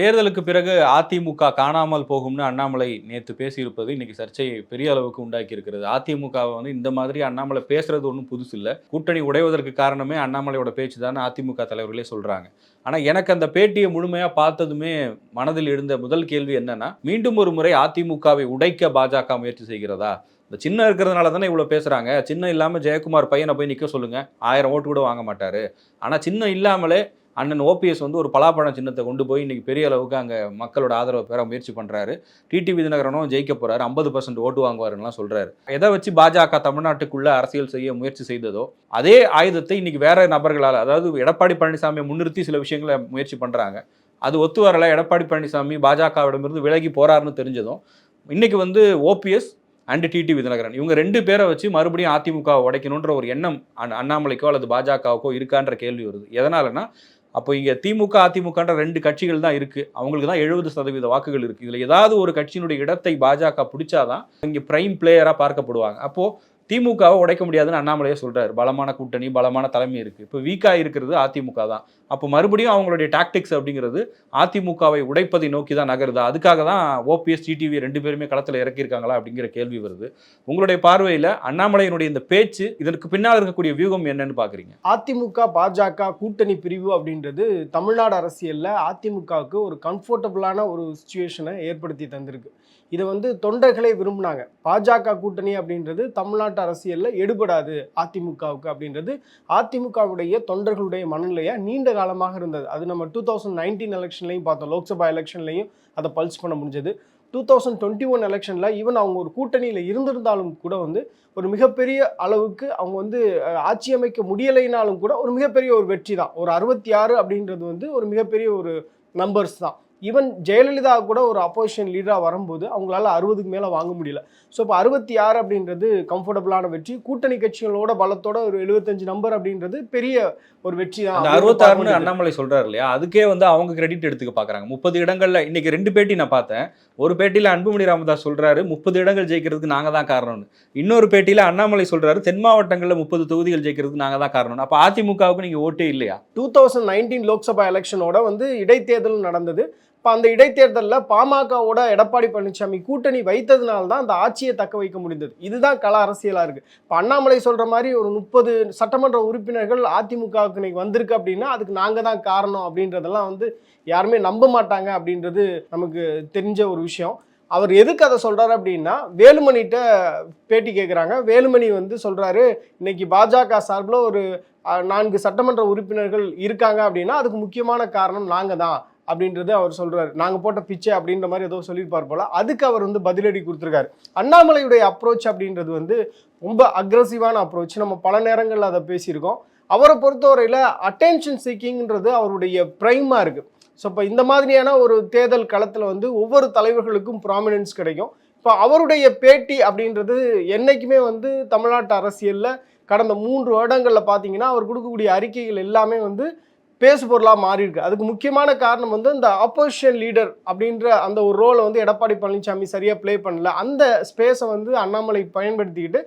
தேர்தலுக்கு பிறகு அதிமுக காணாமல் போகும்னு அண்ணாமலை நேற்று பேசியிருப்பது இன்னைக்கு சர்ச்சையை பெரிய அளவுக்கு உண்டாக்கி இருக்கிறது அதிமுகவை வந்து இந்த மாதிரி அண்ணாமலை பேசுறது ஒன்றும் புதுசு இல்லை. கூட்டணி உடைவதற்கு காரணமே அண்ணாமலையோட பேச்சு தான் அதிமுக தலைவர்களே சொல்றாங்க. ஆனால் எனக்கு அந்த பேட்டியை முழுமையாக பார்த்ததுமே மனதில் எழுந்த முதல் கேள்வி என்னன்னா மீண்டும் ஒரு முறை அதிமுகவை உடைக்க பாஜக முயற்சி செய்கிறதா? இந்த சின்ன இருக்கிறதுனால தானே இவ்வளோ பேசுகிறாங்க சின்ன இல்லாமல் ஜெயக்குமார் பையனை போய் நிற்க சொல்லுங்கள் ஆயிரம் ஓட்டு கூட வாங்க மாட்டார். ஆனால் சின்ன இல்லாமலே அண்ணன் ஓபிஎஸ் வந்து ஒரு பலாப்பழம் சின்னத்தை கொண்டு போய் இன்னைக்கு பெரிய அளவுக்கு அங்கே மக்களோட ஆதரவை பெற முயற்சி பண்ணுறாரு டிடி விதிநகரனும் ஜெயிக்க போகிறாரு ஐம்பது பர்சன்ட் ஓட்டு வாங்குவாருலாம் சொல்கிறாரு எதை வச்சு பாஜக தமிழ்நாட்டுக்குள்ளே அரசியல் செய்ய முயற்சி செய்ததோ அதே ஆயுதத்தை இன்னைக்கு வேற நபர்களால் அதாவது எடப்பாடி பழனிசாமியை முன்னிறுத்தி சில விஷயங்களை முயற்சி பண்ணுறாங்க அது ஒத்து வரல. எடப்பாடி பழனிசாமி பாஜகவிடமிருந்து விலகி போறாருன்னு தெரிஞ்சதும் இன்னைக்கு வந்து ஓபிஎஸ் அண்டு டிடி விதிநகரன் இவங்க ரெண்டு பேரை வச்சு மறுபடியும் அதிமுக உடைக்கணுன்ற ஒரு எண்ணம் அண்ணாமலைக்கோ அல்லது பாஜகவுக்கோ இருக்கான்ற கேள்வி வருது. எதனாலன்னா அப்போ இங்க திமுக அதிமுகன்ற ரெண்டு கட்சிகள் தான் இருக்கு. அவங்களுக்கு தான் எழுபது சதவீத வாக்குகள் இருக்கு. இதுல ஏதாவது ஒரு கட்சியினுடைய இடத்தை பாஜக பிடிச்சாதான் இங்க பிரைம் பிளேயரா பார்க்கப்படுவாங்க. அப்போ திமுகவை உடைக்க முடியாதுன்னு அண்ணாமலையே சொல்கிறார் பலமான கூட்டணி பலமான தலைமை இருக்குது இப்போ வீக்காக இருக்கிறது அதிமுக தான். அப்போ மறுபடியும் அவங்களுடைய டாக்டிக்ஸ் அப்படிங்கிறது அதிமுகவை உடைப்பதை நோக்கி தான் நகருதா? அதுக்காக தான் ஓபிஎஸ் டிடிவி ரெண்டு பேருமே களத்தில் இறக்கியிருக்காங்களா அப்படிங்கிற கேள்வி வருது. உங்களுடைய பார்வையில் அண்ணாமலையினுடைய இந்த பேச்சு இதற்கு பின்னால் இருக்கக்கூடிய வியூகம் என்னன்னு பார்க்குறீங்க அதிமுக பாஜக கூட்டணி பிரிவு அப்படின்றது தமிழ்நாடு அரசியலில் அதிமுகவுக்கு ஒரு கம்ஃபர்டபுளான ஒரு சுச்சுவேஷனை ஏற்படுத்தி தந்திருக்கு. இதை வந்து தொண்டர்களே விரும்பினாங்க. பாஜக கூட்டணி அப்படின்றது தமிழ்நாட்டு அரசியலில் எடுபடாது அதிமுகவுக்கு அப்படின்றது அதிமுகவுடைய தொண்டர்களுடைய மனநிலையாக நீண்ட காலமாக இருந்தது. அது நம்ம டூ தௌசண்ட் நைன்டீன் எலெக்ஷன்லையும் பார்த்தோம். லோக்சபா எலெக்ஷன்லையும் அதை பல்ஸ் பண்ண முடிஞ்சது. டூ தௌசண்ட் டுவெண்ட்டி ஒன் எலெக்ஷனில் ஈவன் அவங்க ஒரு கூட்டணியில் இருந்திருந்தாலும் கூட வந்து ஒரு மிகப்பெரிய அளவுக்கு அவங்க வந்து ஆட்சி அமைக்க முடியலைனாலும் கூட ஒரு மிகப்பெரிய ஒரு வெற்றி தான் ஒரு அறுபத்தி ஆறு அப்படின்றது வந்து ஒரு மிகப்பெரிய ஒரு நம்பர்ஸ் தான். ஈவன் ஜெயலலிதா கூட ஒரு அப்போசிஷன் லீடராக வரும்போது அவங்களால அறுபதுக்கு மேலே வாங்க முடியல. ஸோ இப்போ அறுபத்தி ஆறு அப்படின்றது கம்ஃபர்டபுளான வெற்றி. கூட்டணி கட்சிகளோட பலத்தோட ஒரு எழுபத்தஞ்சு நம்பர் அப்படின்றது பெரிய ஒரு வெற்றி தான். அறுபத்தாறுன்னு. அண்ணாமலை சொல்றாரு இல்லையா? அதுக்கே வந்து அவங்க கிரெடிட் எடுத்துக்க பார்க்கறாங்க முப்பது இடங்கள்ல இன்னைக்கு ரெண்டு பேட்டி நான் பார்த்தேன். ஒரு பேட்டியில அன்புமணி ராமதாஸ் சொல்றாரு முப்பது இடங்கள் ஜெயிக்கிறதுக்கு நாங்க தான் காரணம்னு. இன்னொரு பேட்டியில அண்ணாமலை சொல்றாரு தென் மாவட்டங்கள்ல முப்பது தொகுதிகள் ஜெயிக்கிறதுக்கு நாங்க தான் காரணம் அப்ப அதிமுகவுக்கு நீங்க ஓட்டே இல்லையா? டூ தௌசண்ட் நைன்டீன் லோக்சபா எலெக்ஷனோட வந்து இடைத்தேர்தல் நடந்தது. இப்போ அந்த இடைத்தேர்தலில் பாமகவோட எடப்பாடி பழனிசாமி கூட்டணி வைத்ததுனால தான் அந்த ஆட்சியை தக்க வைக்க முடிந்தது. இதுதான் கள அரசியலாக இருக்குது இப்போ அண்ணாமலை சொல்கிற மாதிரி ஒரு முப்பது சட்டமன்ற உறுப்பினர்கள் அதிமுகவுக்கு இன்னைக்கு வந்திருக்கு அப்படின்னா அதுக்கு நாங்கள் தான் காரணம் அப்படின்றதெல்லாம் வந்து யாருமே நம்ப மாட்டாங்க அப்படின்றது நமக்கு தெரிஞ்ச ஒரு விஷயம். அவர் எதுக்கு அதை சொல்கிறாரு அப்படின்னா வேலுமணிகிட்ட பேட்டி கேட்குறாங்க வேலுமணி வந்து சொல்கிறாரு இன்னைக்கு பாஜக சார்பில் ஒரு நான்கு சட்டமன்ற உறுப்பினர்கள் இருக்காங்க அப்படின்னா அதுக்கு முக்கியமான காரணம் நாங்கள் தான். அப்படின்றது அவர் சொல்றாரு. நாங்க போட்ட பிச்சை அப்படின்ற மாதிரி ஏதோ சொல்லியிருப்பார் போல. அதுக்கு அவர் வந்து பதிலடி கொடுத்துருக்காரு. அண்ணாமலையுடைய அப்ரோச் அப்படின்றது வந்து ரொம்ப அக்ரஸிவான அப்ரோச் நம்ம பல நேரங்களில் அதை பேசியிருக்கோம். அவரை பொறுத்தவரையில் அட்டென்ஷன் சீக்கிங்ன்றது அவருடைய ப்ரைமாக இருக்குது ஸோ இப்போ இந்த மாதிரியான ஒரு தேர்தல் களத்தில் வந்து ஒவ்வொரு தலைவர்களுக்கும் ப்ராமினன்ஸ் கிடைக்கும். இப்போ அவருடைய பேட்டி அப்படின்றது என்றைக்குமே வந்து தமிழ்நாட்டு அரசியலில் கடந்த மூன்று வருடங்களில் பார்த்தீங்கன்னா அவர் கொடுக்கக்கூடிய அறிக்கைகள் எல்லாமே வந்து பேசு பொருளாக மாறியிருக்கு அதுக்கு முக்கியமான காரணம் வந்து இந்த ஆப்போசிஷன் லீடர் அப்படின்ற அந்த ஒரு ரோலை வந்து எடப்பாடி பழனிசாமி சரியாக ப்ளே பண்ணல. அந்த ஸ்பேஸை வந்து அண்ணாமலை பயன்படுத்திக்கிட்டு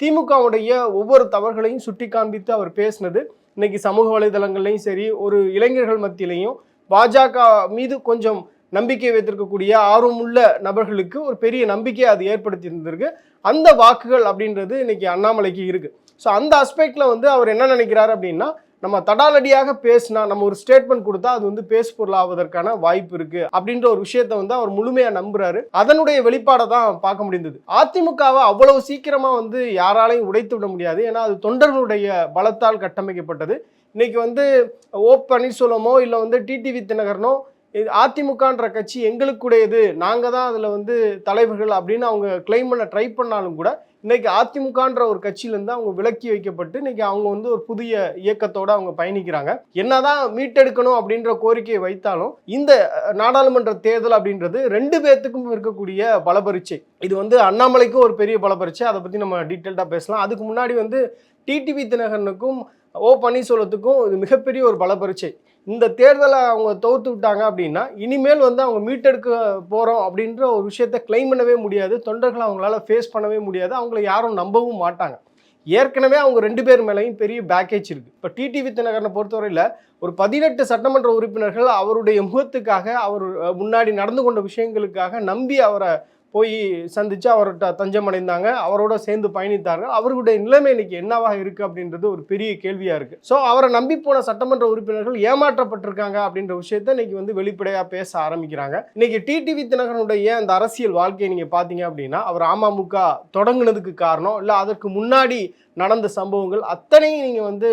திமுகவுடைய ஒவ்வொரு தவறுகளையும் சுட்டி காண்பித்து அவர் பேசினது. இன்னைக்கு சமூக வலைதளங்கள்லையும் சரி ஒரு இளைஞர்கள் மத்தியிலையும் பாஜக மீது கொஞ்சம் நம்பிக்கை வைத்திருக்கக்கூடிய ஆர்வமுள்ள நபர்களுக்கு ஒரு பெரிய நம்பிக்கையை அது ஏற்படுத்தி இருந்திருக்கு அந்த வாக்குகள் அப்படின்றது இன்னைக்கு அண்ணாமலைக்கு இருக்கு. ஸோ அந்த அஸ்பெக்டில் வந்து அவர் என்ன நினைக்கிறாரு அப்படின்னா நம்ம தடாலடியாக பேசினா நம்ம ஒரு ஸ்டேட்மெண்ட் கொடுத்தா அது வந்து பேசு பொருளாவதற்கான வாய்ப்பு இருக்கு அப்படின்ற ஒரு விஷயத்த வந்து அவர் முழுமையா நம்புறாரு. அதனுடைய வெளிப்பாடை தான் பார்க்க முடிந்தது. அதிமுகவை அவ்வளவு சீக்கிரமா வந்து யாராலையும் உடைத்து விட முடியாது. ஏன்னா அது தொண்டர்களுடைய பலத்தால் கட்டமைக்கப்பட்டது. இன்னைக்கு வந்து ஓ பன்னீர்செல்வமோ இல்லை வந்து டிடிவி தினகரனோ இது அதிமுகன்ற கட்சி எங்களுக்குடையது. நாங்கள் தான் அதில் வந்து தலைவர்கள் அப்படின்னு அவங்க கிளைம் பண்ண ட்ரை பண்ணாலும் கூட இன்னைக்கு அதிமுகன்ற ஒரு கட்சியிலேருந்து அவங்க விலக்கி வைக்கப்பட்டு இன்னைக்கு அவங்க வந்து ஒரு புதிய இயக்கத்தோடு அவங்க பயணிக்கிறாங்க. என்னதான் மீட்டெடுக்கணும் அப்படின்ற கோரிக்கையை வைத்தாலும் இந்த நாடாளுமன்ற தேர்தல் அப்படின்றது ரெண்டு பேர்த்துக்கும் இருக்கக்கூடிய பலபரீட்சை இது வந்து அண்ணாமலைக்கும் ஒரு பெரிய பலபரீட்சை அதை பற்றி நம்ம டீட்டெயில்டாக பேசலாம். அதுக்கு முன்னாடி வந்து டிடிவி தினகரனுக்கும் ஓ பன்னீர்செல்வத்துக்கும் இது மிகப்பெரிய ஒரு பலபரீட்சை இந்த தேர்தலை அவங்க தோத்து விட்டாங்க அப்படின்னா இனிமேல் வந்து அவங்க மீட்டெடுக்க போகிறோம் அப்படின்ற ஒரு விஷயத்த கிளைம் பண்ணவே முடியாது. தொண்டர்களை அவங்களால ஃபேஸ் பண்ணவே முடியாது. அவங்கள யாரும் நம்பவும் மாட்டாங்க. ஏற்கனவே அவங்க ரெண்டு பேர் மேலேயும் பெரிய பேக்கேஜ் இருக்குது இப்போ டிடிவி வித்தியநகரனை பொறுத்தவரையில் ஒரு பதினெட்டு சட்டமன்ற உறுப்பினர்கள் அவருடைய முகத்துக்காக அவர் முன்னாடி நடந்து கொண்ட விஷயங்களுக்காக நம்பி அவரை போய் சந்தித்து அவர்கிட்ட தஞ்சம் அடைந்தாங்க. அவரோட சேர்ந்து பயணித்தார்கள். அவர்களுடைய நிலைமை இன்னைக்கு என்னவாக இருக்குது அப்படின்றது ஒரு பெரிய கேள்வியாக இருக்குது ஸோ அவரை நம்பி போன சட்டமன்ற உறுப்பினர்கள் ஏமாற்றப்பட்டிருக்காங்க அப்படின்ற விஷயத்த இன்னைக்கு வந்து வெளிப்படையாக பேச ஆரம்பிக்கிறாங்க. இன்னைக்கு டிடிவி தினகரனுடைய அந்த அரசியல் வாழ்க்கையை நீங்கள் பார்த்தீங்க அப்படின்னா அவர் அமமுக தொடங்கினதுக்கு காரணம் இல்லை அதற்கு முன்னாடி நடந்த சம்பவங்கள் அத்தனையும் நீங்கள் வந்து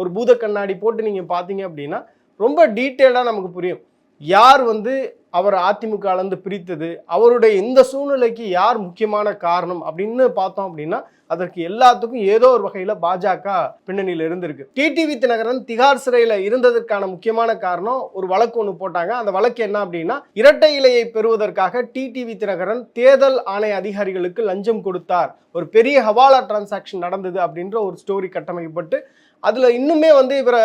ஒரு பூத கண்ணாடி போட்டு நீங்கள் பார்த்தீங்க அப்படின்னா ரொம்ப டீட்டெயிலாக நமக்கு புரியும். யார் வந்து அவர் அதிமுகலேருந்து பிரித்தது. அவருடைய இந்த சூழ்நிலைக்கு யார் முக்கியமான காரணம் அப்படின்னு பார்த்தோம் அப்படின்னா அதற்கு எல்லாத்துக்கும் ஏதோ ஒரு வகையில் பாஜக பின்னணியில் இருந்திருக்கு. டிடிவி தினகரன் திகார் சிறையில் இருந்ததற்கான முக்கியமான காரணம் ஒரு வழக்கு ஒன்று போட்டாங்க. அந்த வழக்கு என்ன அப்படின்னா இரட்டை இலையை பெறுவதற்காக டிடிவி தினகரன் தேர்தல் ஆணைய அதிகாரிகளுக்கு லஞ்சம் கொடுத்தார். ஒரு பெரிய ஹவாலா டிரான்சாக்ஷன் நடந்தது அப்படின்ற ஒரு ஸ்டோரி கட்டமைக்கப்பட்டு அதுல இன்னுமே வந்து இவரை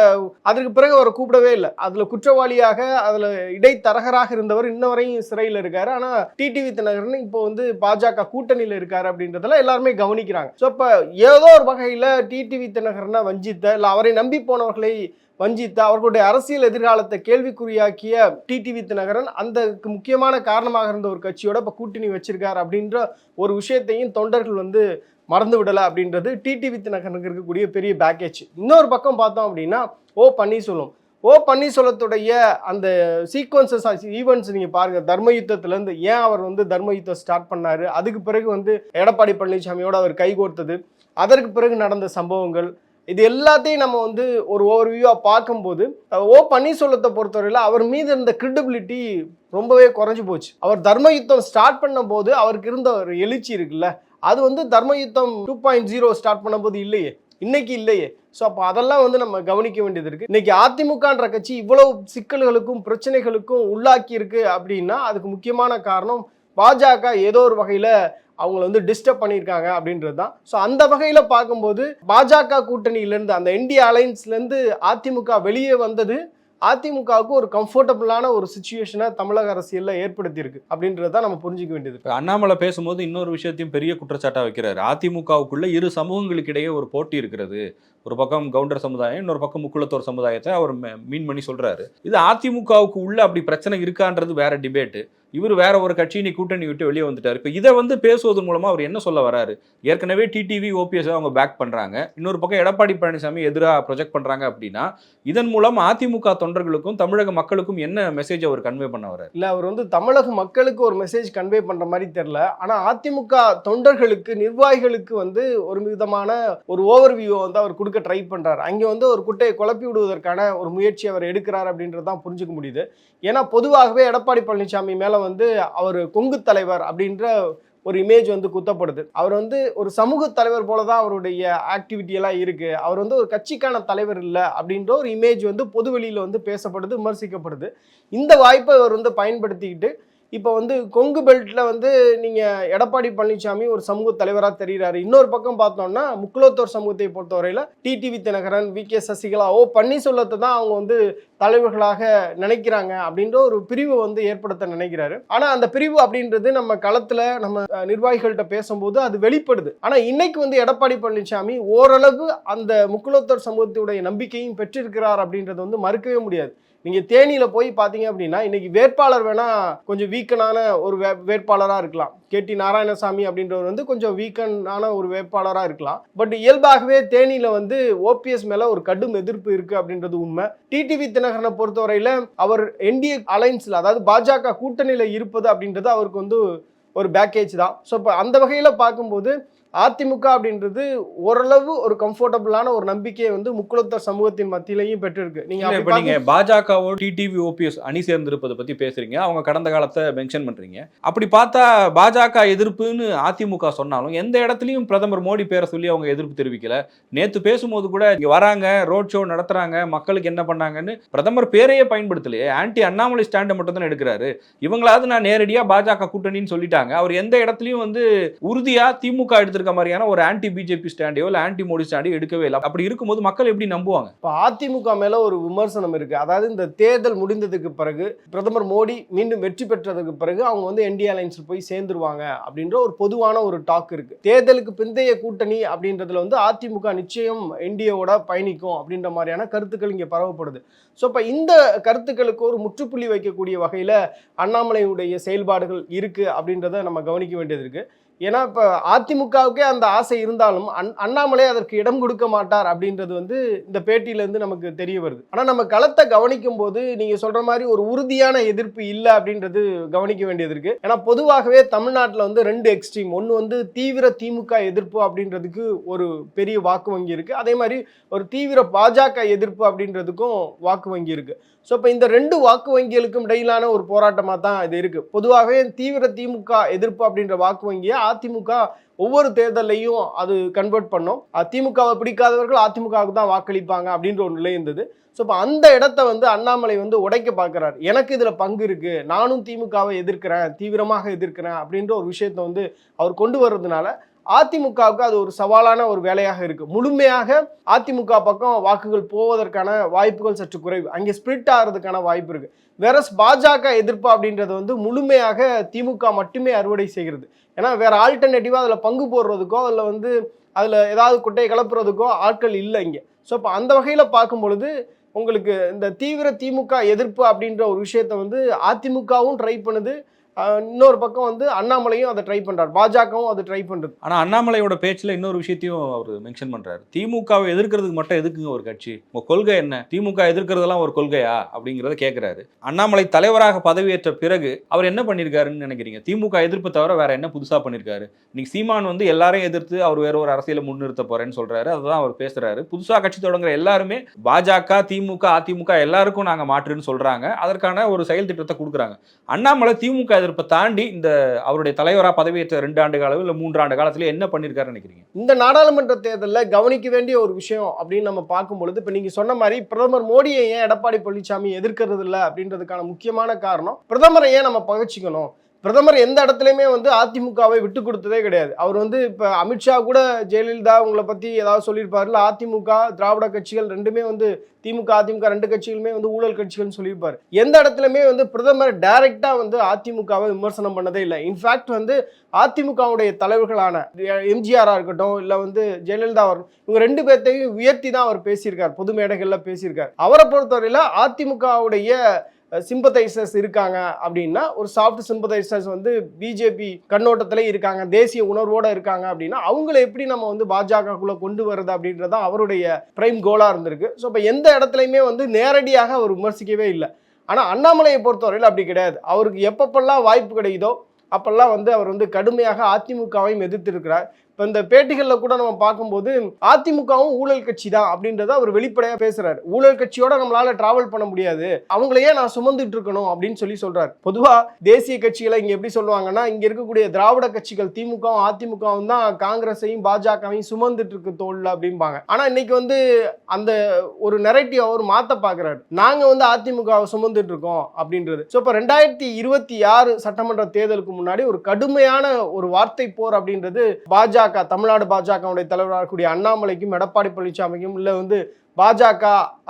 அதற்கு பிறகு அவரை கூப்பிடவே இல்லை. அதுல குற்றவாளியாக அதுல இடைத்தரகராக இருந்தவர் இன்ன வரையும் சிறையில் இருக்காரு. ஆனா டிடிவி தினகரன் இப்போ வந்து பாஜக கூட்டணியில் இருக்காரு அப்படின்றதெல்லாம் எல்லாருமே கவனிக்கிறாங்க. ஸோ இப்போ ஏதோ ஒரு வகையில் டிடிவி தினகரனை வஞ்சித்த இல்லை அவரை நம்பி போனவர்களை வஞ்சித்த அவர்களுடைய அரசியல் எதிர்காலத்தை கேள்விக்குறியாக்கிய டிடிவி தினகரன் அந்த முக்கியமான காரணமாக இருந்த ஒரு கட்சியோட இப்போ கூட்டணி வச்சிருக்காரு அப்படின்ற ஒரு விஷயத்தையும் தொண்டர்கள் வந்து மறந்து விடலை அப்படின்றது டிடி வித் நகனுக்கு இருக்கக்கூடிய பெரிய பேக்கேஜ் இன்னொரு பக்கம் பார்த்தோம் அப்படின்னா ஓ பன்னீர்செல்வம். ஓ பன்னீர்செல்வத்துடைய அந்த சீக்வன்சஸ் ஈவெண்ட்ஸ் நீங்கள் பாருங்கள் தர்ம யுத்தத்துலேருந்து ஏன் அவர் வந்து தர்ம யுத்தம் ஸ்டார்ட் பண்ணாரு? அதுக்கு பிறகு வந்து எடப்பாடி பழனிசாமியோட அவர் கைகோர்த்தது அதற்கு பிறகு நடந்த சம்பவங்கள். இது எல்லாத்தையும் நம்ம வந்து ஒரு ஓவர்வியூவாக பார்க்கும்போது ஓ பன்னீர்செல்வத்தை பொறுத்தவரையில் அவர் மீது இருந்த கிரெடிபிலிட்டி ரொம்பவே குறைஞ்சு போச்சு. அவர் தர்ம யுத்தம் ஸ்டார்ட் பண்ணும்போது அவருக்கு இருந்த ஒரு எழுச்சி இருக்குல்ல அது வந்து தர்ம யுத்தம் டூ பாயிண்ட் ஜீரோ ஸ்டார்ட் பண்ணும்போது இல்லையே. இன்னைக்கு இல்லையே. ஸோ அப்போ அதெல்லாம் வந்து நம்ம கவனிக்க வேண்டியது இருக்குது இன்னைக்கு அதிமுகன்ற கட்சி இவ்வளவு சிக்கல்களுக்கும் பிரச்சனைகளுக்கும் உள்ளாக்கி இருக்கு அப்படின்னா அதுக்கு முக்கியமான காரணம் பாஜக ஏதோ ஒரு வகையில் அவங்கள வந்து டிஸ்டர்ப் பண்ணியிருக்காங்க அப்படின்றது தான். ஸோ அந்த வகையில் பார்க்கும்போது பாஜக கூட்டணியிலேருந்து அந்த இந்திய அலைன்ஸ்லேருந்து அதிமுக வெளியே வந்தது அதிமுகவுக்கு ஒரு கம்ஃபர்டபுளான ஒரு சுச்சுவேஷனை தமிழக அரசியலில் ஏற்படுத்தியிருக்கு. அப்படின்றத தான் நம்ம புரிஞ்சிக்க வேண்டியது இப்ப அண்ணாமலை பேசும்போது இன்னொரு விஷயத்தையும் பெரிய குற்றச்சாட்டாக வைக்கிறாரு. அதிமுகவுக்குள்ள இரு சமூகங்களுக்கு இடையே ஒரு போட்டி இருக்கிறது. ஒரு பக்கம் கவுண்டர் சமுதாயம் இன்னொரு பக்கம் முக்குளத்தோர் சமுதாயத்தை அவர் மீன் பண்ணி சொல்றாரு. இது அதிமுகவுக்கு உள்ள அப்படி பிரச்சனை இருக்கான்றது வேற டிபேட்டு இவர் வேற ஒரு கட்சி நீ கூட்டணி விட்டு வெளியே வந்துட்டாரு. இப்போ இதை வந்து பேசுவதன் மூலமாக அவர் என்ன சொல்ல வராரு? ஏற்கனவே டிடிவி ஓபிஎஸ் அவங்க பேக் பண்றாங்க. இன்னொரு பக்கம் எடப்பாடி பழனிசாமி எதிராக ப்ரொஜெக்ட் பண்றாங்க அப்படின்னா இதன் மூலம் அதிமுக தொண்டர்களுக்கும் தமிழக மக்களுக்கும் என்ன மெசேஜ் அவர் கன்வே பண்ண வராரு? இல்லை அவர் வந்து தமிழக மக்களுக்கு ஒரு மெசேஜ் கன்வே பண்ணுற மாதிரி தெரில ஆனால் அதிமுக தொண்டர்களுக்கு நிர்வாகிகளுக்கு வந்து ஒரு விதமான ஒரு ஓவர் வந்து அவர் கொடுக்க ட்ரை பண்ணுறாரு அங்கே வந்து ஒரு குட்டையை குழப்பி விடுவதற்கான ஒரு முயற்சி அவர் எடுக்கிறார் அப்படின்றது தான் புரிஞ்சுக்க முடியுது. ஏன்னா பொதுவாகவே எடப்பாடி பழனிசாமி மேலே வந்து அவர் கொங்கு தலைவர் அப்படின்ற ஒரு இமேஜ் வந்து குத்தப்படுது. அவர் வந்து ஒரு சமூக தலைவர் போல தான் அவருடைய ஆக்டிவிட்டியெல்லாம் இருக்குது அவர் வந்து ஒரு கட்சிக்கான தலைவர் இல்லை அப்படின்ற ஒரு இமேஜ் வந்து பொதுவெளியில் வந்து பேசப்படுது விமர்சிக்கப்படுது. இந்த வாய்ப்பை அவர் வந்து பயன்படுத்திக்கிட்டு இப்போ வந்து கொங்கு பெல்ட்டில் வந்து நீங்கள் எடப்பாடி பழனிசாமி ஒரு சமூக தலைவராக தெரிகிறாரு இன்னொரு பக்கம் பார்த்தோம்னா முக்குலத்தோர் சமூகத்தை பொறுத்தவரையில் TTV Dhinakaran V. K. Sasikala O. பன்னீர்செல்வத்தை தான் அவங்க வந்து தலைவர்களாக நினைக்கிறாங்க அப்படின்ற ஒரு பிரிவு வந்து ஏற்படுத்த நினைக்கிறாரு. ஆனால் அந்த பிரிவு அப்படின்றது நம்ம களத்தில் நம்ம நிர்வாகிகள்கிட்ட பேசும்போது அது வெளிப்படுது. ஆனால் இன்னைக்கு வந்து எடப்பாடி பழனிசாமி ஓரளவு அந்த முக்குலத்தோர் சமூகத்துடைய நம்பிக்கையும் பெற்றிருக்கிறார் அப்படின்றது வந்து மறுக்கவே முடியாது. நீங்கள் தேனியில் போய் பார்த்தீங்க அப்படின்னா இன்னைக்கு வேட்பாளர் வேணால் கொஞ்சம் வீக்கனான ஒரு வே வேட்பாளராக இருக்கலாம். கே டி நாராயணசாமி அப்படின்றவர் வந்து கொஞ்சம் வீக்கனான ஒரு வேட்பாளராக இருக்கலாம். பட் இயல்பாகவே தேனியில் வந்து ஓபிஎஸ் மேலே ஒரு கடும் எதிர்ப்பு இருக்குது அப்படின்றது உண்மை. டிடிவி தினகரனை பொறுத்தவரையில் அவர் என்டிஏ அலைன்ஸில் அதாவது பாஜக கூட்டணியில் இருப்பது அப்படின்றது அவருக்கு வந்து ஒரு பேக்கேஜ் தான். ஸோ இப்போ அந்த வகையில் பார்க்கும்போது அதிமுக அப்படின்றது ஓரளவு ஒரு கம்ஃபர்டபுளான ஒரு நம்பிக்கையை வந்து முக்குளத்தோர் சமூகத்தின் மத்தியிலையும் பெற்றிருக்கு. நீங்க இப்ப பாஜகவோ டிடிவி ஓபிஎஸ் அணி சேர்ந்திருப்பதை பத்தி பேசுறீங்க. அவங்க கடந்த காலத்தை மென்ஷன் பண்றீங்க. அப்படி பார்த்தா பாஜக எதிர்ப்புன்னு அதிமுக சொன்னாலும் எந்த இடத்துலயும் பிரதமர் மோடி பேரை சொல்லி அவங்க எதிர்ப்பு தெரிவிக்கல. நேத்து பேசும்போது கூட இங்க வராங்க ரோட் ஷோ நடத்துறாங்க மக்களுக்கு என்ன பண்ணாங்கன்னு பிரதமர் பேரையே பயன்படுத்தலையே. ஆன்டி அண்ணாமலை ஸ்டாண்டை மட்டும் தான் எடுக்கிறாரு. இவங்களாவது நான் நேரடியா பாஜக கூட்டணின்னு சொல்லிட்டாங்க. அவர் எந்த இடத்துலயும் வந்து உறுதியா திமுக எடுத்திருக்க எடுத்திருக்க மாதிரியான ஒரு ஆன்டி பிஜேபி ஸ்டாண்டையோ இல்லை ஆன்டி மோடி ஸ்டாண்டையோ எடுக்கவே இல்லை. அப்படி இருக்கும்போது மக்கள் எப்படி நம்புவாங்க? இப்போ அதிமுக மேல ஒரு விமர்சனம் இருக்கு. அதாவது இந்த தேர்தல் முடிந்ததுக்கு பிறகு பிரதமர் மோடி மீண்டும் வெற்றி பெற்றதுக்கு பிறகு அவங்க வந்து என்டிஏ அலைன்ஸில் போய் சேர்ந்துருவாங்க அப்படின்ற ஒரு பொதுவான ஒரு டாக் இருக்கு. தேர்தலுக்கு பிந்தைய கூட்டணி அப்படின்றதுல வந்து அதிமுக நிச்சயம் என்டிஏவோட பயணிக்கும் அப்படின்ற மாதிரியான கருத்துக்கள் இங்கே பரவப்படுது. ஸோ இப்போ இந்த கருத்துக்களுக்கு ஒரு முற்றுப்புள்ளி வைக்கக்கூடிய வகையில் அண்ணாமலையுடைய செயல்பாடுகள் இருக்கு அப்படின்றத நம்ம கவனிக்க வேண்டியது இருக்குது ஏன்னா இப்போ அதிமுகவுக்கே அந்த ஆசை இருந்தாலும் அண் அண்ணாமலை அதற்கு இடம் கொடுக்க மாட்டார் அப்படின்றது வந்து இந்த பேட்டியிலேருந்து நமக்கு தெரிய வருது. ஆனால் நம்ம களத்தை கவனிக்கும் போது நீங்கள் சொல்கிற மாதிரி ஒரு உறுதியான எதிர்ப்பு இல்லை அப்படின்றது கவனிக்க வேண்டியது இருக்குது ஏன்னா பொதுவாகவே தமிழ்நாட்டில் வந்து ரெண்டு எக்ஸ்ட்ரீம் ஒன்று வந்து தீவிர திமுக எதிர்ப்பு அப்படின்றதுக்கு ஒரு பெரிய வாக்கு வங்கி இருக்குது அதே மாதிரி ஒரு தீவிர பாஜக எதிர்ப்பு அப்படின்றதுக்கும் வாக்கு வங்கி இருக்குது ஸோ இப்போ இந்த ரெண்டு வாக்கு வங்கிகளுக்கும் இடையிலான ஒரு போராட்டமாக தான் இது இருக்குது பொதுவாகவே தீவிர திமுக எதிர்ப்பு அப்படின்ற வாக்கு வங்கியை அதிமுக ஒவ்வொரு தேர்தலையும் அது கன்வெர்ட் பண்ணோம். அதிமுகவை பிடிக்காதவர்கள் அதிமுகவுக்கு தான் வாக்களிப்பாங்க அப்படின்ற ஒரு நிலை இருந்தது. ஸோ இப்போ அந்த இடத்த வந்து அண்ணாமலை வந்து உடைக்க பார்க்குறாரு. எனக்கு இதில் பங்கு இருக்குது நானும் திமுகவை எதிர்க்கிறேன் தீவிரமாக எதிர்க்கிறேன் அப்படின்ற ஒரு விஷயத்தை வந்து அவர் கொண்டு வர்றதுனால அதிமுகவுக்கு அது ஒரு சவாலான ஒரு வேலையாக இருக்கு. முழுமையாக அதிமுக பக்கம் வாக்குகள் போவதற்கான வாய்ப்புகள் சற்று குறைவு. அங்கே ஸ்பிளிட் ஆகிறதுக்கான வாய்ப்பு இருக்கு. வேற பாஜக எதிர்ப்பு அப்படின்றது வந்து முழுமையாக திமுக மட்டுமே அறுவடை செய்கிறது. ஏன்னா வேற ஆல்டர்னேட்டிவா அதில் பங்கு போடுறதுக்கோ அதில் வந்து அதில் ஏதாவது குட்டையை கலப்புறதுக்கோ ஆட்கள் இல்லை இங்கே. ஸோ இப்போ அந்த வகையில் பார்க்கும் பொழுது உங்களுக்கு இந்த தீவிர திமுக எதிர்ப்பு அப்படின்ற ஒரு விஷயத்த வந்து அதிமுகவும் ட்ரை பண்ணுது. இன்னொரு பக்கம் வந்து அண்ணாமலையும் அதை ட்ரை பண்றாரு. பாஜகவும் அதை ட்ரை பண்றது. ஆனா அண்ணாமலையோட பேச்சுல இன்னொரு விஷயத்தையும் அவர் மென்ஷன் பண்றாரு. திமுகவை எதிர்க்கிறதுக்கு மட்டும் எதுக்குங்க ஒரு கட்சி? உங்க கொள்கை என்ன? திமுக எதிர்க்கிறதெல்லாம் ஒரு கொள்கையா? அப்படிங்கறத கேக்குறாரு. அண்ணாமலை தலைவராக பதவியேற்ற பிறகு அவர் என்ன பண்ணிருக்காருன்னு நினைக்கிறீங்க? திமுக எதிர்ப்பு தவிர வேற என்ன புதுசா பண்ணிருக்காரு? இன்னைக்கு சீமான் வந்து எல்லாரையும் எதிர்த்து அவர் வேற ஒரு அரசியலை முன்னிறுத்த போறேன்னு சொல்றாரு. அதுதான் அவர் பேசுறாரு. புதுசா கட்சி தொடங்குற எல்லாருமே பாஜக திமுக அதிமுக எல்லாருக்கும் நாங்க மாற்றுன்னு சொல்றாங்க. அதற்கான ஒரு செயல் திட்டத்தை கொடுக்குறாங்க. அண்ணாமலை திமுக எதிர்ப்பை தாண்டி இந்த அவருடைய தலைவரா பதவியேற்ற ரெண்டு ஆண்டு காலம் இல்ல மூன்று ஆண்டு காலத்தில் என்ன பண்ணியிருக்காரு நினைக்கிறீங்க? இந்த நாடாளுமன்ற தேர்தலில் கவனிக்க வேண்டிய ஒரு விஷயம் அப்படின்னு நம்ம பார்க்கும் பொழுது இப்போ நீங்க சொன்ன மாதிரி பிரதமர் மோடியை ஏன் எடப்பாடி பழனிசாமி எதிர்க்கிறது இல்லை அப்படின்றதுக்கான முக்கியமான காரணம் பிரதமரை ஏன் நம்ம பகச்சிக்கணும்? பிரதமர் எந்த இடத்துலையுமே வந்து அதிமுகவை விட்டு கொடுத்ததே கிடையாது. அவர் வந்து இப்போ அமித்ஷா கூட ஜெயலலிதா உங்களை பற்றி ஏதாவது சொல்லியிருப்பார்ல அதிமுக திராவிட கட்சிகள் ரெண்டுமே வந்து திமுக அதிமுக ரெண்டு கட்சிகளுமே வந்து ஊழல் கட்சிகள்னு சொல்லியிருப்பார். எந்த இடத்துலையுமே வந்து பிரதமர் டைரெக்டாக வந்து அதிமுகவை விமர்சனம் பண்ணதே இல்லை. இன்ஃபேக்ட் வந்து அதிமுகவுடைய தலைவர்களான எம்ஜிஆராக இருக்கட்டும் இல்லை வந்து ஜெயலலிதா அவர் இவங்க ரெண்டு பேர்த்தையும் உயர்த்தி தான் அவர் பேசியிருக்கார் பொது மேடைகளில் பேசியிருக்கார். அவரை பொறுத்தவரையில் அதிமுகவுடைய சிம்பத்தைசர்ஸ் இருக்காங்க அப்படின்னா ஒரு சாஃப்ட் சிம்பத்தைசர்ஸ் வந்து பிஜேபி கண்ணோட்டத்திலே இருக்காங்க தேசிய உணர்வோடு இருக்காங்க அப்படின்னா அவங்கள எப்படி நம்ம வந்து பாஜகக்குள்ளே கொண்டு வர்றது அப்படின்றது தான் அவருடைய பிரைம் கோலாக இருந்திருக்கு. ஸோ இப்போ எந்த இடத்துலையுமே வந்து நேரடியாக அவர் விமர்சிக்கவே இல்லை. ஆனால் அண்ணாமலையை பொறுத்தவரையில் அப்படி கிடையாது. அவருக்கு எப்பப்பெல்லாம் வாய்ப்பு கிடைக்குதோ அப்பெல்லாம் வந்து அவர் வந்து கடுமையாக அதிமுகவையும் எதிர்த்திருக்கிறார். இப்போ இந்த பேட்டிகளில் கூட நம்ம பார்க்கும்போது அதிமுகவும் ஊழல் கட்சி தான் அப்படின்றத அவர் வெளிப்படையாக பேசுறாரு. ஊழல் கட்சியோட நம்மளால டிராவல் பண்ண முடியாது. அவங்களையே நான் சுமந்துட்டு இருக்கணும் அப்படின்னு சொல்லி சொல்றாரு. பொதுவாக தேசிய கட்சிகளை இங்கே எப்படி சொல்லுவாங்கன்னா இங்கே இருக்கக்கூடிய திராவிட கட்சிகள் திமுகவும் அதிமுகவும் தான் காங்கிரஸையும் பாஜகவையும் சுமந்துட்டு இருக்கு தோல்ல அப்படிம்பாங்க. ஆனால் இன்னைக்கு வந்து அந்த ஒரு நெரட்டிவ் அவர் மாத்த பார்க்குறாரு நாங்க வந்து அதிமுகவை சுமந்துட்டு இருக்கோம் அப்படின்றது. ஸோ இப்போ ரெண்டாயிரத்தி இருபத்தி ஆறு சட்டமன்ற தேர்தலுக்கு முன்னாடி ஒரு கடுமையான ஒரு வார்த்தை போர் அப்படின்றது பாஜக தமிழ்நாடு பாஜகவுடைய தலைவராக கூடிய அண்ணாமலைக்கும் எடப்பாடி பழனிசாமிக்கும் இல்லை வந்து பாஜக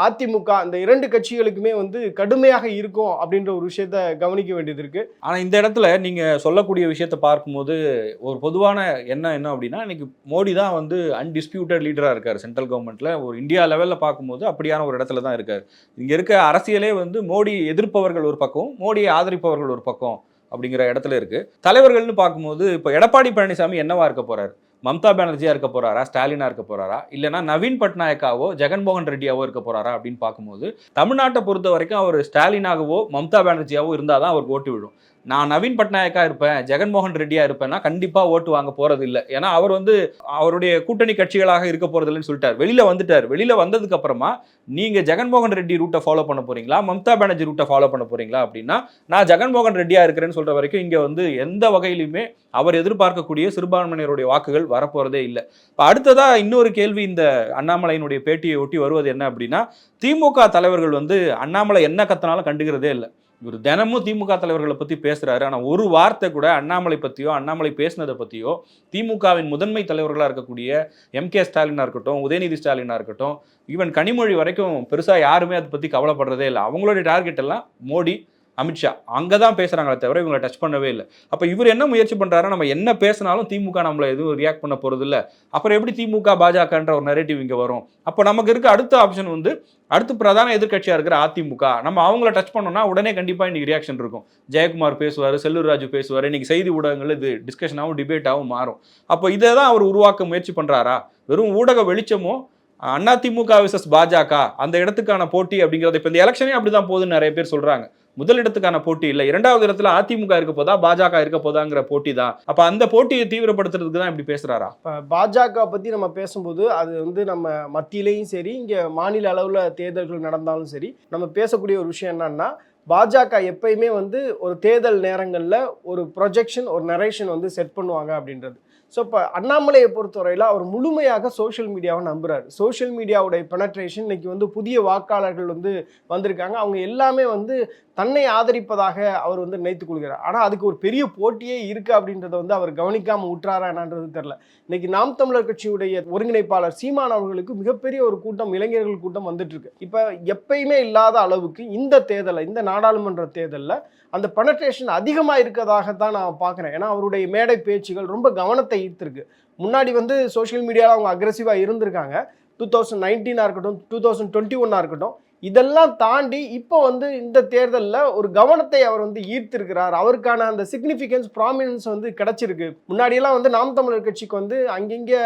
அதிமுக இந்த இரண்டு கட்சிகளுக்குமே வந்து கடுமையாக இருக்கும் அப்படின்ற ஒரு விஷயத்த கவனிக்க வேண்டியது இருக்கு. ஆனா இந்த இடத்துல நீங்க சொல்லக்கூடிய விஷயத்த பார்க்கும்போது ஒரு பொதுவான என்ன என்ன அப்படின்னா இன்னைக்கு மோடி தான் வந்து அன்டிஸ்பியூட்டட் லீடரா இருக்காரு சென்ட்ரல் கவர்மெண்ட்ல ஒரு இந்தியா லெவல்ல பார்க்கும்போது அப்படியான ஒரு இடத்துல தான் இருக்காரு. இங்க இருக்க அரசியலே வந்து மோடி எதிர்ப்பவர்கள் ஒரு பக்கம் மோடியை ஆதரிப்பவர்கள் ஒரு பக்கம் அப்படிங்கிற இடத்துல இருக்கு. தலைவர்கள்னு பார்க்கும்போது இப்போ எடப்பாடி பழனிசாமி என்னவா இருக்க போறாரு? மம்தா பானர்ஜியா இருக்க போறாரா ஸ்டாலினா இருக்க போறாரா இல்லைனா நவீன் பட்நாயக்காவோ ஜெகன்மோகன் ரெட்டியாவோ இருக்க போறாரா அப்படின்னு பார்க்கும்போது தமிழ்நாட்டை பொறுத்த வரைக்கும் அவர் ஸ்டாலினாகவோ மம்தா பானர்ஜியாவோ இருந்தால் தான் அவருக்கு ஓட்டு விடும் நான் நவீன் பட்நாயக்கா இருப்பேன் ஜெகன்மோகன் ரெட்டியா இருப்பேன்னா கண்டிப்பா ஓட்டு வாங்க போறது இல்லை ஏன்னா அவர் வந்து அவருடைய கூட்டணி கட்சிகளாக இருக்க போறது இல்லைன்னு சொல்லிட்டார். வெளியில வந்துட்டார். வெளியில வந்ததுக்கு அப்புறமா நீங்க ஜெகன்மோகன் ரெட்டி ரூட்டை ஃபாலோ பண்ண போறீங்களா? மம்தா பானர்ஜி ரூட்டை ஃபாலோ பண்ண போறீங்களா? அப்படின்னா நான் ஜெகன்மோகன் ரெட்டியா இருக்கிறேன்னு சொல்ற வரைக்கும் இங்க வந்து எந்த வகையிலுமே அவர் எதிர்பார்க்கக்கூடிய சிறுபான்மையினருடைய வாக்குகள் வரப்போறதே இல்லை. இப்போ அடுத்ததா இன்னொரு கேள்வி இந்த அண்ணாமலையினுடைய பேட்டியை ஒட்டி வருவது என்ன அப்படின்னா திமுக தலைவர்கள் வந்து அண்ணாமலை என்ன கத்தனாலும் கண்டுக்கிறதே இல்லை. இவர் தினமும் திமுக தலைவர்களை பற்றி பேசுகிறாரு ஆனால் ஒரு வார்த்தை கூட அண்ணாமலை பற்றியோ அண்ணாமலை பேசினதை பற்றியோ திமுகவின் முதன்மை தலைவர்களாக இருக்கக்கூடிய எம் கே ஸ்டாலினாக இருக்கட்டும் உதயநிதி ஸ்டாலினா இருக்கட்டும் ஈவன் கனிமொழி வரைக்கும் பெருசாக யாருமே அதை பற்றி கவலைப்படுறதே இல்லை. அவங்களுடைய டார்கெட் எல்லாம் மோடி அமித்ஷா அங்கே தான் பேசுகிறாங்களே தவிர இவங்களை டச் பண்ணவே இல்லை. அப்போ இவர் என்ன முயற்சி பண்ணுறாரு நம்ம என்ன பேசினாலும் திமுக நம்மளை எதுவும் ரியாக்ட் பண்ண போகிறது இல்லை. அப்புறம் எப்படி திமுக பாஜகன்ற ஒரு நெரேட்டிவ் இங்கே வரும். அப்போ நமக்கு இருக்க அடுத்த ஆப்ஷன் வந்து அடுத்து பிரதான எதிர்க்கட்சியாக இருக்கிற அதிமுக. நம்ம அவங்கள டச் பண்ணோம்னா உடனே கண்டிப்பாக இன்னைக்கு ரியாக்ஷன் இருக்கும். ஜெயக்குமார் பேசுவார் செல்லூர் ராஜு பேசுவார். இன்றைக்கி செய்தி ஊடகங்கள் இது டிஸ்கஷனாகவும் டிபேட்டாகவும் மாறும். அப்போ இதை தான் அவர் உருவாக்க முயற்சி பண்ணுறாரா வெறும் ஊடக வெளிச்சமோ அதிமுக விசஸ் பாஜக அந்த இடத்துக்கான போட்டி அப்படிங்கிறது இப்போ இந்த எலெக்ஷனே அப்படிதான் போகுதுன்னு நிறைய பேர் சொல்கிறாங்க முதல் இடத்துக்கான போட்டி இல்லை. இரண்டாவது இடத்துல அதிமுக இருக்க போதா பாஜக இருக்க போதாங்கிற போட்டி தான். அப்ப அந்த போட்டியை தீவிரப்படுத்துறதுக்கு தான் இப்படி பேசுறாரா? பாஜக பற்றி நம்ம பேசும்போது அது வந்து நம்ம மத்தியிலையும் சரி இங்கே மாநில அளவில் தேர்தல்கள் நடந்தாலும் சரி நம்ம பேசக்கூடிய ஒரு விஷயம் என்னன்னா பாஜக எப்பயுமே வந்து ஒரு தேர்தல் நேரங்களில் ஒரு ப்ரொஜெக்ஷன் ஒரு நரேஷன் வந்து செட் பண்ணுவாங்க அப்படின்றது. ஸோ இப்போ அண்ணாமலையை பொறுத்தவரையில் அவர் முழுமையாக சோஷியல் மீடியாவை நம்புகிறார் சோஷியல் மீடியாவுடைய பெனட்ரேஷன் இன்றைக்கி வந்து புதிய வாக்காளர்கள் வந்து வந்திருக்காங்க. அவங்க எல்லாமே வந்து தன்னை ஆதரிப்பதாக அவர் வந்து நினைத்துக் கொள்கிறார். ஆனால் அதுக்கு ஒரு பெரிய போட்டியே இருக்குது அப்படின்றத வந்து அவர் கவனிக்காமல் விட்டுறாரா என்னன்றது தெரியல. இன்னைக்கு நாம் தமிழர் கட்சியுடைய ஒருங்கிணைப்பாளர் சீமான் அவர்களுக்கு மிகப்பெரிய ஒரு கூட்டம் இளைஞர்கள் கூட்டம் வந்துட்டுருக்கு. இப்போ எப்பயுமே இல்லாத அளவுக்கு இந்த தேர்தலில் இந்த நாடாளுமன்ற தேர்தலில் அந்த பெனட்ரேஷன் அதிகமாக இருக்கதாக தான் நான் பார்க்குறேன். ஏன்னா அவருடைய மேடை பேச்சுகள் ரொம்ப கவனத்தை ஈர்த்திருக்கு. முன்னாடி வந்து சோஷியல் மீடியாவில் அவங்க அக்ரெசிவாக இருந்திருக்காங்க. டூ தௌசண்ட் நைன்டீனாக இருக்கட்டும் டூ தௌசண்ட் டுவெண்ட்டி ஒன்னாக இருக்கட்டும் இதெல்லாம் தாண்டி இப்போ வந்து இந்த தேர்தலில் ஒரு கவனத்தை அவர் வந்து ஈர்த்திருக்கிறார். அவருக்கான அந்த சிக்னிஃபிகன்ஸ் ப்ராமினன்ஸ் வந்து கிடச்சிருக்கு. முன்னாடியெல்லாம் வந்து நாம் தமிழர் கட்சிக்கு வந்து அங்கங்கே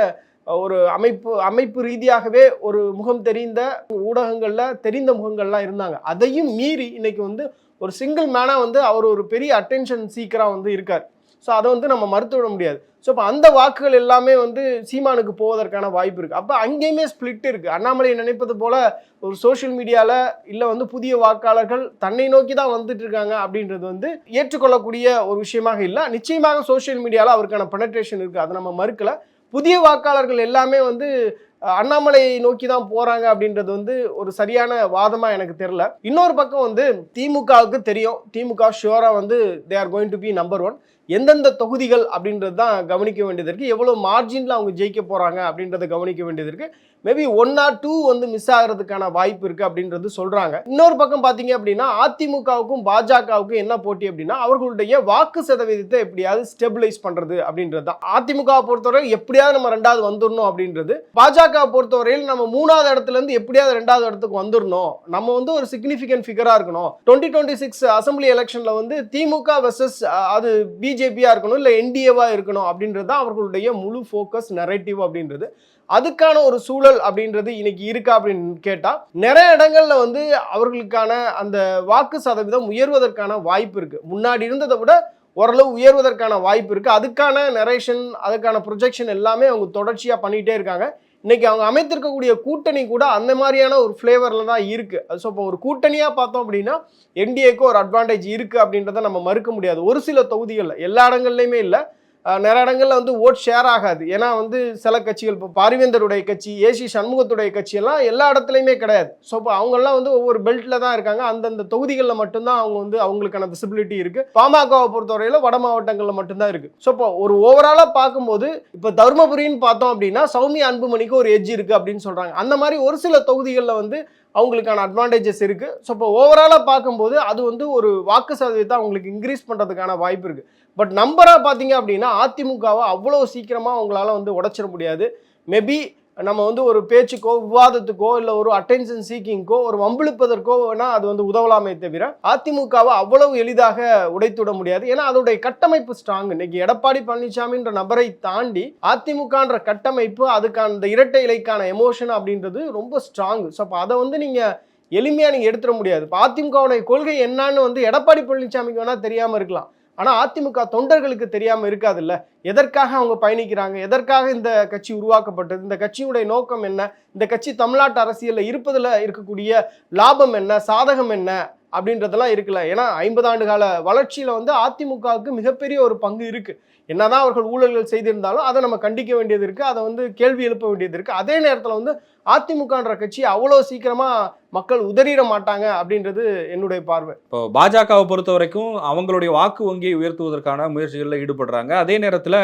ஒரு அமைப்பு அமைப்பு ரீதியாகவே ஒரு முகம் தெரிந்த ஊடகங்களில் தெரிந்த முகங்கள்லாம் இருந்தாங்க. அதையும் மீறி இன்னைக்கு வந்து ஒரு சிங்கிள் மேனாக வந்து அவர் ஒரு பெரிய அட்டென்ஷன் சீக்கராக வந்து இருக்கார். ஸோ அதை வந்து நம்ம மறுத்து விட முடியாது. ஸோ இப்போ அந்த வாக்குகள் எல்லாமே வந்து சீமானுக்கு போவதற்கான வாய்ப்பு இருக்குது அப்போ அங்கேயுமே ஸ்பிளிட் இருக்குது அண்ணாமலை நினைப்பது போல் ஒரு சோஷியல் மீடியாவில் இல்லை வந்து புதிய வாக்காளர்கள் தன்னை நோக்கி தான் வந்துட்டு இருக்காங்க அப்படின்றது வந்து ஏற்றுக்கொள்ளக்கூடிய ஒரு விஷயமாக இல்லை. நிச்சயமாக சோஷியல் மீடியாவில் அவருக்கான பெனட்ரேஷன் இருக்குது அதை நம்ம மறுக்கலை. புதிய வாக்காளர்கள் எல்லாமே வந்து அண்ணாமலையை நோக்கி தான் போகிறாங்க அப்படின்றது வந்து ஒரு சரியான வாதமாக எனக்கு தெரில இன்னொரு பக்கம் வந்து திமுகவுக்கு தெரியும். திமுக ஷுவரா வந்து they are going to be number one எந்தெந்த தொகுதிகள் அப்படின்றது தான் கவனிக்க வேண்டியது இருக்குது எவ்வளோ மார்ஜின்ல அவங்க ஜெயிக்க போகிறாங்க அப்படின்றத கவனிக்க வேண்டியது இருக்குது மேபி ஒன் ஆர் டூ வந்து மிஸ் ஆகிறதுக்கான வாய்ப்பு இருக்குது அப்படின்றது சொல்கிறாங்க இன்னொரு பக்கம் பார்த்தீங்க அப்படின்னா அதிமுகவுக்கும் பாஜகவுக்கும் என்ன போட்டி அப்படின்னா அவர்களுடைய வாக்கு சதவீதத்தை எப்படியாவது ஸ்டெபிளைஸ் பண்ணுறது அப்படின்றது தான். அதிமுகவை பொறுத்தவரை எப்படியாவது நம்ம ரெண்டாவது வந்துடணும் அப்படின்றது. பாஜக பொறுத்தவரையில் நம்ம மூணாவது இடத்துல இருந்து எப்படியாவது ரெண்டாவது இடத்துக்கு வந்துடணும் நம்ம வந்து ஒரு சிக்னிஃபிகன்ட் ஃபிகராக இருக்கணும். டுவெண்ட்டி டுவெண்ட்டி சிக்ஸ் அசம்பிளி எலெக்ஷனில் வந்து திமுக வெர்சஸ் அது பி பிஜேபியாக இருக்கணும் இல்லை என்டிஏவாக இருக்கணும் அப்படின்றது தான் அவர்களுடைய முழு ஃபோக்கஸ் நெரேட்டிவ் அப்படின்றது. அதுக்கான ஒரு சூழல் அப்படின்றது இன்னைக்கு இருக்கா அப்படின்னு கேட்டால் நிறைய இடங்கள்ல வந்து அவர்களுக்கான அந்த வாக்கு சதவீதம் உயர்வதற்கான வாய்ப்பு இருக்குது முன்னாடி இருந்ததை விட ஓரளவு உயர்வதற்கான வாய்ப்பு இருக்குது அதுக்கான நரேஷன் அதுக்கான ப்ரொஜெக்ஷன் எல்லாமே அவங்க தொடர்ச்சியாக பண்ணிகிட்டே இருக்காங்க. இன்னைக்கு அவங்க அமைத்திருக்கக்கூடிய கூட்டணி கூட அந்த மாதிரியான ஒரு ஃப்ளேவரில் தான் இருக்குது ஸோ இப்போ ஒரு கூட்டணியாக பார்த்தோம் அப்படின்னா என்டிஏக்கு ஒரு அட்வான்டேஜ் இருக்குது அப்படின்றத நம்ம மறுக்க முடியாது. ஒரு சில தொகுதிகளில் எல்லா இடங்கள்லையுமே இல்லை. நிறைய இடங்களில் வந்து ஓட் ஷேர் ஆகாது. ஏன்னா வந்து சில கட்சிகள் இப்போ பாரிவேந்தருடைய கட்சி ஏசி சண்முகத்துடைய கட்சியெல்லாம் எல்லா இடத்துலையுமே கிடையாது. ஸோ இப்போ அவங்கெல்லாம் வந்து ஒவ்வொரு பெல்ட்டில் தான் இருக்காங்க. அந்தந்த தொகுதிகளில் மட்டும்தான் அவங்க வந்து அவங்களுக்கான விசிபிலிட்டி இருக்குது பாமகவை பொறுத்தவரையில் வட மாவட்டங்களில் மட்டும்தான் இருக்குது ஸோ இப்போ ஒரு ஓவராலாக பார்க்கும்போது இப்போ தருமபுரின்னு பார்த்தோம் அப்படின்னா சௌமியா அன்புமணிக்கு ஒரு எட்ஜ் இருக்குது அப்படின்னு சொல்கிறாங்க அந்த மாதிரி ஒரு சில தொகுதிகளில் வந்து அவங்களுக்கான அட்வான்டேஜஸ் இருக்கு. ஸோ இப்போ ஓவராலாக பார்க்கும்போது அது வந்து ஒரு வாக்கு சதவீதத்தை அவங்களுக்கு இன்க்ரீஸ் பண்ணுறதுக்கான வாய்ப்பு இருக்கு. பட் நம்பராக பார்த்தீங்க அப்படின்னா அதிமுகவை அவ்வளோ சீக்கிரமாக அவங்களால வந்து உடச்சிட முடியாது. மேபி நம்ம வந்து ஒரு பேச்சுக்கோ விவாதத்துக்கோ இல்லை ஒரு அட்டென்ஷன் சீக்கிங்கோ ஒரு வம்பிழுப்பதற்கோ வேணா அது வந்து உதவலாமே தவிர அதிமுகவை அவ்வளவு எளிதாக உடைத்துவிட முடியாது. ஏன்னா அதோடைய கட்டமைப்பு ஸ்ட்ராங் இன்னைக்கு எடப்பாடி பழனிசாமின்ற நபரை தாண்டி அதிமுகன்ற கட்டமைப்பு அதுக்கான அந்த இரட்டை இலைக்கான எமோஷன் அப்படின்றது ரொம்ப ஸ்ட்ராங் ஸோ அப்போ அதை வந்து நீங்கள் எளிமையாக நீங்கள் எடுத்துட முடியாது. இப்போ அதிமுகவுடைய கொள்கை என்னன்னு வந்து எடப்பாடி பழனிசாமிக்கு வேணால் தெரியாமல் இருக்கலாம். ஆனால் அதிமுக தொண்டர்களுக்கு தெரியாமல் இருக்காதுல்ல? எதற்காக அவங்க பயணிக்கிறாங்க? எதற்காக இந்த கட்சி உருவாக்கப்பட்டது? இந்த கட்சியுடைய நோக்கம் என்ன? இந்த கட்சி தமிழ்நாட்டு அரசியலில் இருப்பதில் இருக்கக்கூடிய லாபம் என்ன? சாதகம் என்ன? அப்படின்றதெல்லாம் இருக்குல்ல. ஏன்னா ஐம்பது ஆண்டு கால வளர்ச்சியில் வந்து அதிமுகவுக்கு மிகப்பெரிய ஒரு பங்கு இருக்குது என்னதான் அவர்கள் ஊழல்கள் செய்திருந்தாலும் அதை நம்ம கண்டிக்க வேண்டியது இருக்குது அதை வந்து கேள்வி எழுப்ப வேண்டியது இருக்குது அதே நேரத்தில் வந்து அதிமுகன்ற கட்சி அவ்வளோ சீக்கிரமாக மக்கள் உதறிட மாட்டாங்க அப்படின்றது என்னுடைய பார்வை. இப்போ பாஜகவை பொறுத்த வரைக்கும் அவங்களுடைய வாக்கு வங்கியை உயர்த்துவதற்கான முயற்சிகளில் ஈடுபடுறாங்க. அதே நேரத்தில்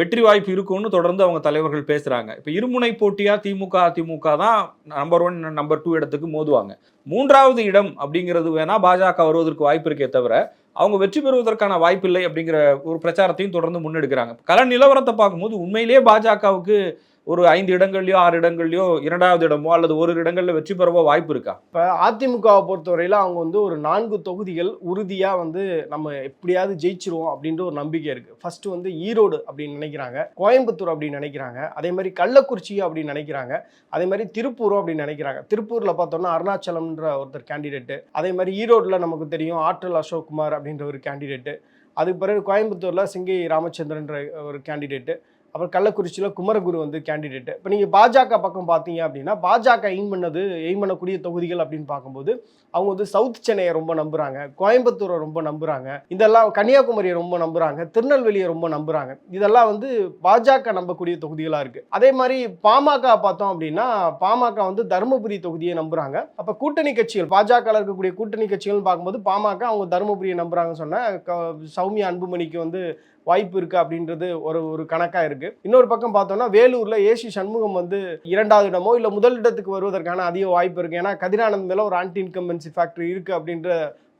வெற்றி வாய்ப்பு இருக்கும்னு தொடர்ந்து அவங்க தலைவர்கள் பேசுகிறாங்க இப்போ இருமுனை போட்டியாக திமுக அதிமுக தான் நம்பர் ஒன் நம்பர் டூ இடத்துக்கு மோதுவாங்க. மூன்றாவது இடம் அப்படிங்கிறது வேணால் பாஜக வருவதற்கு வாய்ப்பு இருக்கே தவிர அவங்க வெற்றி பெறுவதற்கான வாய்ப்பில்லை அப்படிங்கிற ஒரு பிரச்சாரத்தையும் தொடர்ந்து முன்னெடுக்கிறாங்க. கல நிலவரத்தை பார்க்கும்போது உண்மையிலேயே பாஜகவுக்கு ஒரு ஐந்து இடங்கள்லயோ ஆறு இடங்கள்லயோ இரண்டாவது இடமோ அல்லது ஒரு இடங்கள்ல வெற்றி பெறவோ வாய்ப்பு இருக்கா? இப்போ அதிமுகவை பொறுத்தவரையில அவங்க வந்து ஒரு நான்கு தொகுதிகள் உறுதியாக வந்து நம்ம எப்படியாவது ஜெயிச்சிருவோம் அப்படின்ற ஒரு நம்பிக்கை இருக்கு. ஃபர்ஸ்ட் வந்து ஈரோடு அப்படின்னு நினைக்கிறாங்க கோயம்புத்தூர் அப்படின்னு நினைக்கிறாங்க அதே மாதிரி கள்ளக்குறிச்சி அப்படின்னு நினைக்கிறாங்க அதே மாதிரி திருப்பூரும் அப்படின்னு நினைக்கிறாங்க. திருப்பூர்ல பார்த்தோம்னா அருணாச்சலம்ன்ற ஒருத்தர் கேண்டிடேட்டு அதே மாதிரி ஈரோடுல நமக்கு தெரியும் ஆற்றல் அசோக் குமார் அப்படின்ற ஒரு கேண்டிடேட்டு அதுக்கு பிறகு கோயம்புத்தூர்ல சிங்கை ராமச்சந்திரன்ற ஒரு கேண்டிடேட்டு அப்புறம் கள்ளக்குறிச்சியில் குமரகுரு வந்து கேண்டிடேட் இப்போ நீங்கள் பாஜக பக்கம் பார்த்தீங்க அப்படின்னா பாஜக எய்ம் பண்ணது எய்ம் பண்ணக்கூடிய தொகுதிகள் அப்படின்னு பார்க்கும்போது அவங்க வந்து சவுத் சென்னையை ரொம்ப நம்புகிறாங்க கோயம்புத்தூரை ரொம்ப நம்புகிறாங்க இதெல்லாம் கன்னியாகுமரியை ரொம்ப நம்புகிறாங்க திருநெல்வேலியை ரொம்ப நம்புகிறாங்க இதெல்லாம் வந்து பாஜக நம்பக்கூடிய தொகுதிகளாக இருக்குது அதே மாதிரி பாமக பார்த்தோம் அப்படின்னா பாமக வந்து தருமபுரி தொகுதியை நம்புகிறாங்க அப்போ கூட்டணி கட்சிகள் பாஜக இருக்கக்கூடிய கூட்டணி கட்சிகள்னு பார்க்கும்போது பாமக அவங்க தருமபுரியை நம்புகிறாங்கன்னு சொன்ன க- சௌமியா அன்புமணிக்கு வந்து வாய்ப்பு இருக்கு அப்படின்றது ஒரு ஒரு கணக்கா இருக்கு. இன்னொரு பக்கம் பார்த்தோம்னா வேலூர்ல ஏசி சண்முகம் வந்து இரண்டாவது இடமோ இல்ல முதல் இடத்துக்கு வருவதற்கான அதிக வாய்ப்பு இருக்கு. ஏன்னா கதிரானந்த் மேலே ஒரு ஆன்டி இன்கம்பன்சி ஃபேக்டரி இருக்கு அப்படின்ற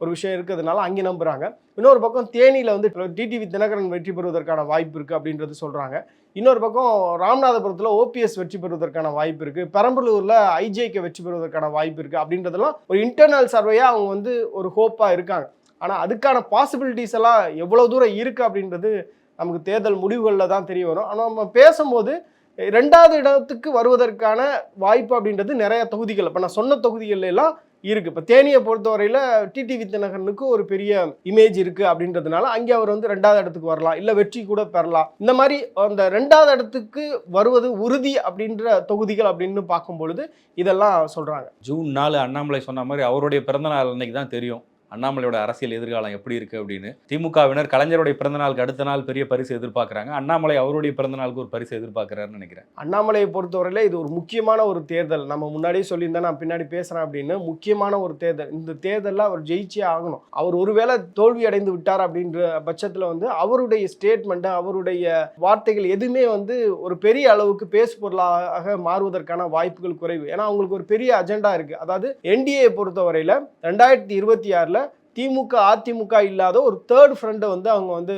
ஒரு விஷயம் இருக்கிறதுனால அங்கே நம்புறாங்க. இன்னொரு பக்கம் தேனியில வந்து டிடிவி தினகரன் வெற்றி பெறுவதற்கான வாய்ப்பு இருக்கு அப்படின்றது சொல்றாங்க. இன்னொரு பக்கம் ராமநாதபுரத்தில் ஓபிஎஸ் வெற்றி பெறுவதற்கான வாய்ப்பு இருக்கு. பெரம்பலூர்ல ஐஜேக்கு வெற்றி பெறுவதற்கான வாய்ப்பு இருக்கு அப்படின்றதெல்லாம் ஒரு இன்டர்னல் சர்வேயா அவங்க வந்து ஒரு ஹோப்பா இருக்காங்க. ஆனால் அதுக்கான பாசிபிலிட்டிஸ் எல்லாம் எவ்வளோ தூரம் இருக்குது அப்படின்றது நமக்கு தேர்தல் முடிவுகளில் தான் தெரிய வரும். ஆனால் நம்ம பேசும்போது ரெண்டாவது இடத்துக்கு வருவதற்கான வாய்ப்பு அப்படின்றது நிறைய தொகுதிகள். இப்போ நான் சொன்ன தொகுதிகள்ல எல்லாம் இருக்குது இப்போ தேனியை பொறுத்தவரையில் டிடிவி தினகரனுக்கு ஒரு பெரிய இமேஜ் இருக்குது அப்படின்றதுனால அங்கே அவர் வந்து ரெண்டாவது இடத்துக்கு வரலாம். இல்லை வெற்றி கூட பெறலாம். இந்த மாதிரி அந்த ரெண்டாவது இடத்துக்கு வருவது உறுதி அப்படின்ற தொகுதிகள் அப்படின்னு பார்க்கும் பொழுது இதெல்லாம் சொல்கிறாங்க ஜூன் நாலு அண்ணாமலை சொன்ன மாதிரி அவருடைய பிறந்த நாள் அன்னைக்கு தான் தெரியும். அண்ணாமலையோட அரசியல் எதிர்காலம் எப்படி இருக்குது அப்படின்னு திமுகவினர் கலைஞருடைய பிறந்த நாளுக்கு அடுத்த நாள் பெரிய பரிசு எதிர்பார்க்குறாங்க. அண்ணாமலை அவருடைய பிறந்த நாளுக்கு ஒரு பரிசு எதிர்பார்க்குறாருன்னு நினைக்கிறேன். அண்ணாமலையை பொறுத்தவரையில் இது ஒரு முக்கியமான ஒரு தேர்தல். நம்ம முன்னாடியே சொல்லியிருந்தா நான் பின்னாடி பேசுகிறேன் அப்படின்னு முக்கியமான ஒரு தேர்தல். இந்த தேர்தலில் அவர் ஜெயிச்சே ஆகணும். அவர் ஒருவேளை தோல்வி அடைந்து விட்டார் அப்படின்ற பட்சத்தில் வந்து அவருடைய ஸ்டேட்மெண்ட்டு அவருடைய வார்த்தைகள் எதுவுமே வந்து ஒரு பெரிய அளவுக்கு பேசு பொருளாக மாறுவதற்கான வாய்ப்புகள் குறைவு. ஏன்னா அவங்களுக்கு ஒரு பெரிய அஜெண்டா இருக்குது அதாவது என்டிஏ பொறுத்தவரையில் ரெண்டாயிரத்தி இருபத்தி ஆறில் திமுக அதிமுக இல்லாத ஒரு தேர்ட் ஃப்ரெண்டை வந்து அவங்க வந்து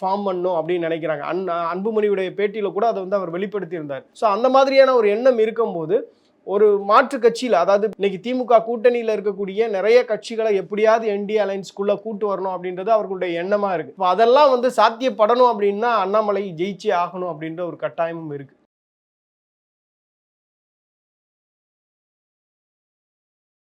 ஃபார்ம் பண்ணணும் அப்படின்னு நினைக்கிறாங்க. அன் அன்புமணியுடைய பேட்டியில் கூட அதை வந்து அவர் வெளிப்படுத்தியிருந்தார். ஸோ அந்த மாதிரியான ஒரு எண்ணம் இருக்கும்போது ஒரு மாற்று கட்சியில் அதாவது இன்னைக்கு திமுக கூட்டணியில் இருக்கக்கூடிய நிறைய கட்சிகளை எப்படியாவது என்டி அலைன்ஸ்குள்ள கூட்டு வரணும் அப்படின்றது அவர்களுடைய எண்ணமா இருக்கு. இப்போ அதெல்லாம் வந்து சாத்தியப்படணும் அப்படின்னா அண்ணாமலை ஜெயிச்சே ஆகணும் அப்படின்ற ஒரு கட்டாயமும் இருக்கு.